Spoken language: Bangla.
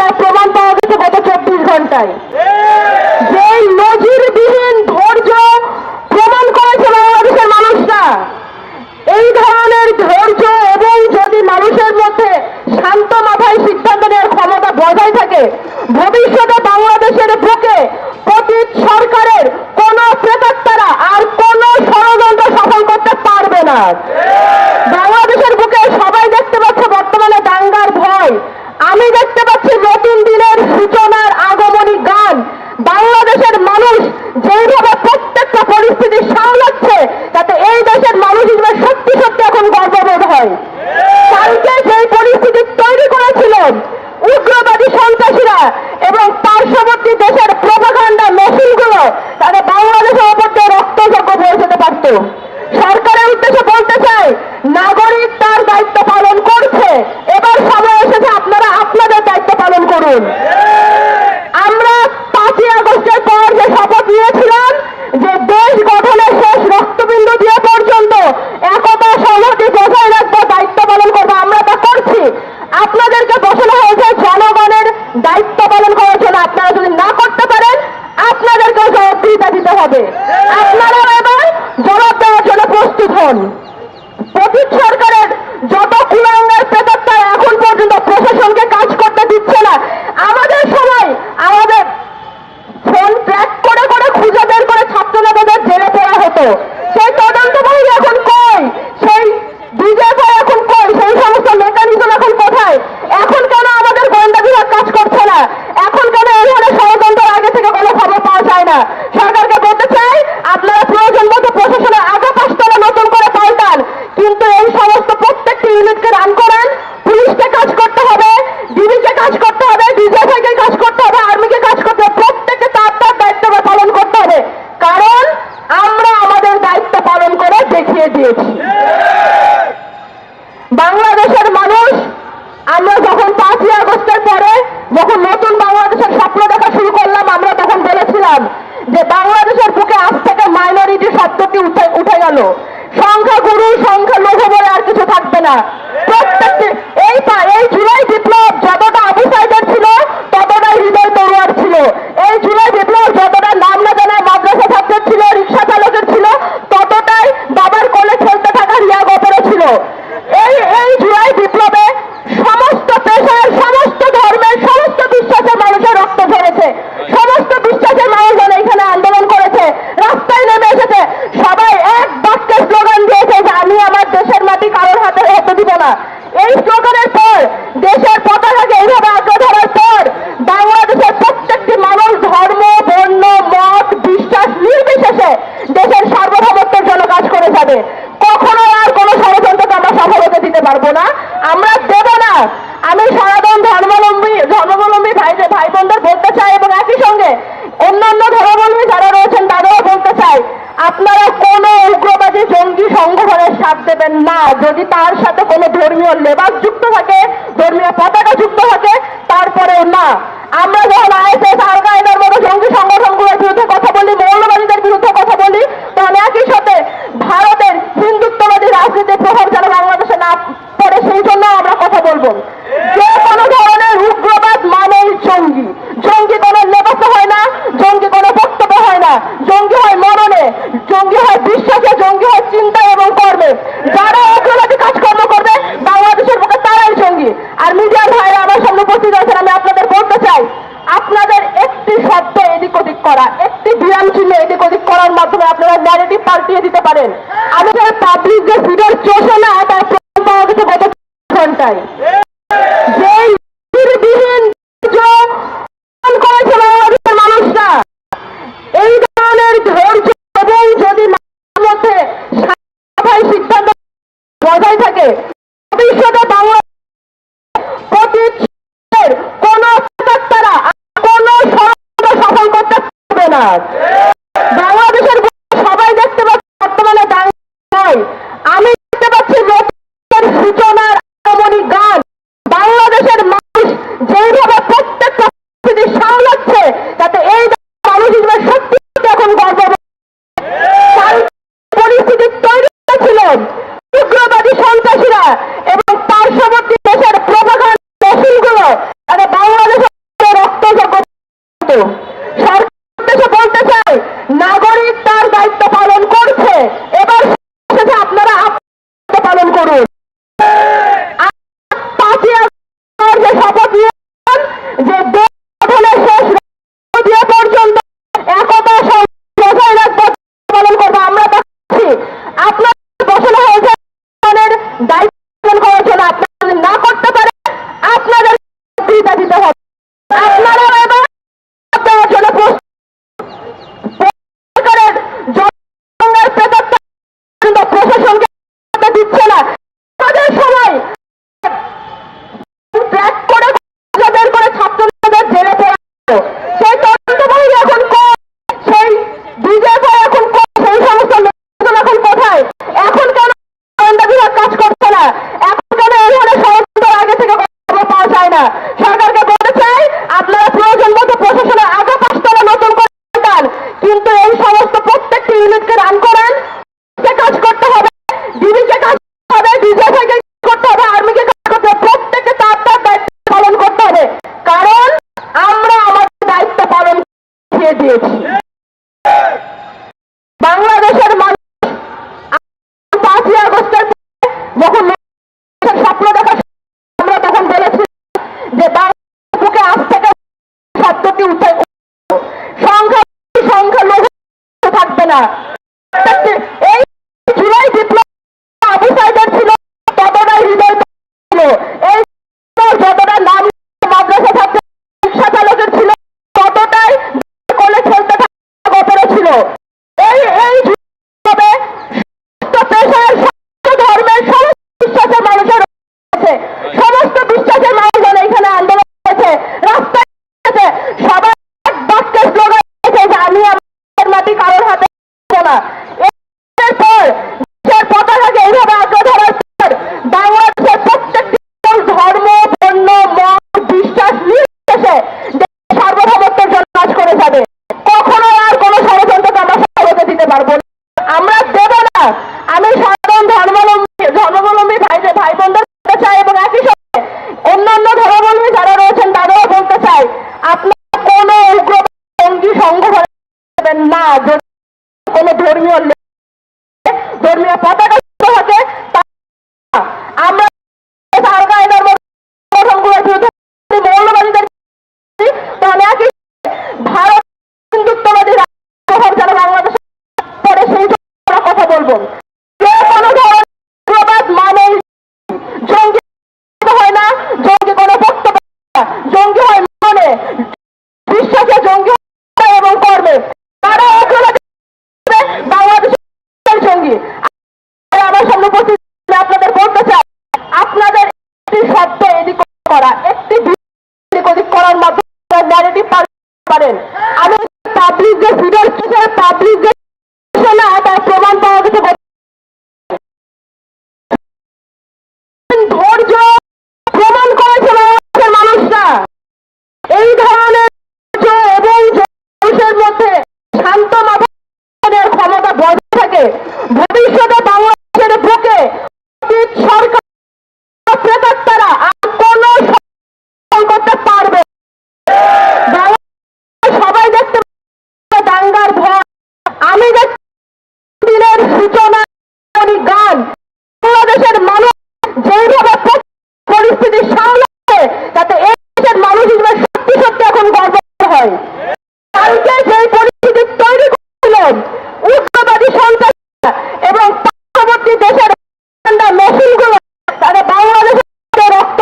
তার প্রমাণ পাওয়া গেছে গত চব্বিশ ঘন্টায়। যেই নজিরবিহীন ধৈর্য প্রমাণ করেছে বাংলাদেশের মানুষরা, এই ধরনের ধৈর্য এবং যদি মানুষের মধ্যে শান্ত মাথায় সিদ্ধান্ত নেওয়ার ক্ষমতা বজায় থাকে, ভবিষ্যতে সরকারের উদ্দেশ্যে বলতে চাই, নাগরিক তার দায়িত্ব পালন করছে। এবার সময় এসেছে, আপনারা আপনাদের দায়িত্ব পালন করুন। আমরা পাঁচই আগস্টের পর যে শপথ নিয়েছিলাম, যে দেশ গঠনের শেষ দেখলাম যে বাংলাদেশের বুকে আজ থেকে মাইনরিটি শব্দটি উঠে উঠে গুরু সংখ্যা সংখ্যালঘু বলে আর কিছু থাকবে না। না। এই স্লোগানের পর, দেশের পতাকাকে এইভাবে আঁকড়ে ধরার পর, বাংলাদেশের প্রত্যেকটি মানুষ ধর্ম, বর্ণ, মত, বিশ্বাস নির্বিশেষে দেশের সার্বভৌমত্বের জন্য কাজ করে যাবে। কখনো আর কোনো ষড়যন্ত্রকে আমরা সফল হতে দিতে পারব না। আমরা দেব না। আমি সনাতন ধর্মাবলম্বী ধর্মাবলম্বী ভাই ভাই বোনদের বলতে চাই এবং একই সঙ্গে অন্যান্য ধর্মাবলম্বী যারা রয়েছেন তাদেরও বলতে চাই, আপনারা কোনো উগ্র আপনি জঙ্গি সংগঠনের সাথ দেবেন না। যদি তার সাথে কোনো ধর্মীয় লেবাস যুক্ত থাকে, ধর্মীয় পতাকা যুক্ত থাকে, তারপরেও না। আমরা যখন আইএসএস আল কায়দার মতো জঙ্গি একটি শব্দ এদিক ওদিক করা, একটি বিরাম চিহ্ন এদিক ওদিক করার মাধ্যমে আপনারা ন্যারেটিভ পাল্টিয়ে দিতে পারেন। আমাদের পাবলিক যে ফিডার চোষে না, তার প্রথম পাওয়া গেছে গত ঘন্টায়। tentar girar. Eu যে বাংলা বুকে আজ থেকে শব্দটি উঠে করা একটি করার মাধ্যমে পারেন। আমি পাবলিক যে ফিডার পাবলিক যে